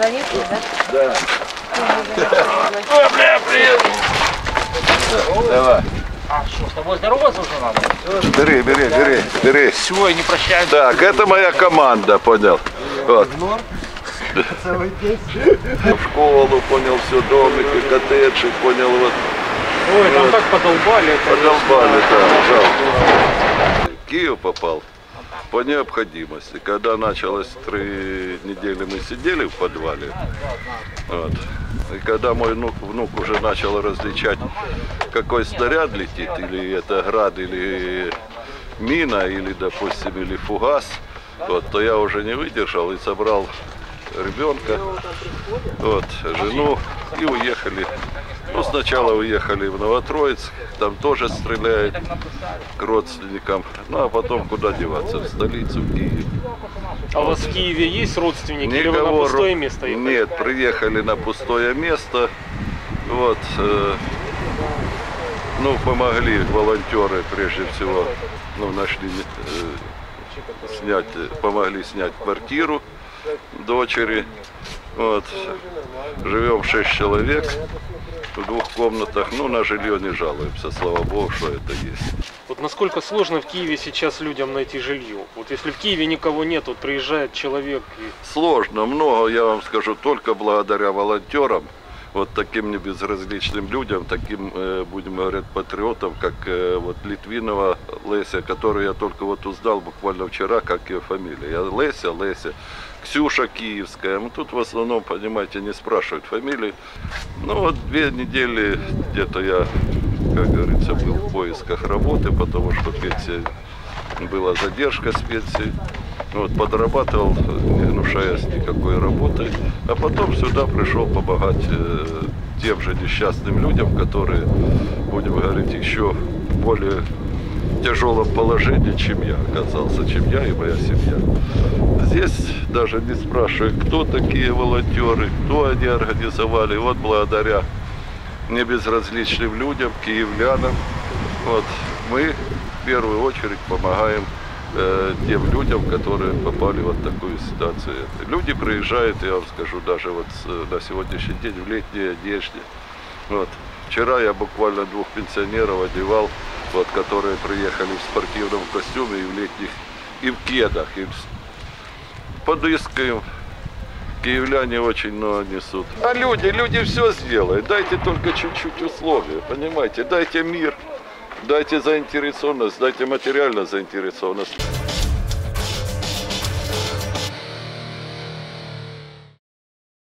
Занятый, да? Да. Ой, бля, привет. Давай. А что, с тобой здороваться уже надо? Бери, бери, бери, бери. Все, я не прощаюсь. Так, это моя команда, понял. Вот. В школу, понял, все, домики, коттеджи, понял, вот. Ой, там так подолбали. Подолбали, да, жалко. Киев попал по необходимости. Когда началось три недели, мы сидели в подвале. Вот. И когда мой внук, внук уже начал различать, какой снаряд летит, или это град, или мина, или, допустим, или фугас, вот, то я уже не выдержал и собрал ребенка, вот, жену и уехали. Ну, сначала уехали в Новотроицк, там тоже стреляют к родственникам, ну а потом куда деваться, в столицу, в Киев. А у вас в Киеве есть родственники или вы на Никого пустое место ехали? Нет, приехали на пустое место. Вот. э, ну, помогли волонтеры прежде всего. Ну, нашли, э, снять, помогли снять квартиру дочери. Вот. Живем шесть человек в двух комнатах. Ну, на жилье не жалуемся, слава богу, что это есть. Вот насколько сложно в Киеве сейчас людям найти жилье? Вот если в Киеве никого нет, вот приезжает человек и Сложно, много, я вам скажу, только благодаря волонтерам, вот таким небезразличным людям, таким, э, будем говорить, патриотам, как э, вот Литвинова Леся, которую я только вот узнал буквально вчера, как ее фамилия. Я Леся, Леся, Ксюша Киевская. Ну, тут в основном, понимаете, не спрашивают фамилии. Ну, вот две недели где-то я, как говорится, был в поисках работы, потому что пенсия была задержка с пенсией. Вот, подрабатывал, не гнушаясь никакой работой. А потом сюда пришел помогать э, тем же несчастным людям, которые, будем говорить, еще более тяжелом положении, чем я оказался, чем я и моя семья. Здесь даже не спрашиваю, кто такие волонтеры, кто они организовали. Вот благодаря небезразличным людям, киевлянам, вот, мы в первую очередь помогаем э, тем людям, которые попали в вот такую ситуацию. Люди приезжают, я вам скажу, даже вот на сегодняшний день в летней одежде. Вот. Вчера я буквально двух пенсионеров одевал, вот, которые приехали в спортивном костюме и в летних, и в кедах. И подыскаем. Киевляне очень много несут. А люди, люди все сделают. Дайте только чуть-чуть условия, понимаете? Дайте мир, дайте заинтересованность, дайте материальную заинтересованность.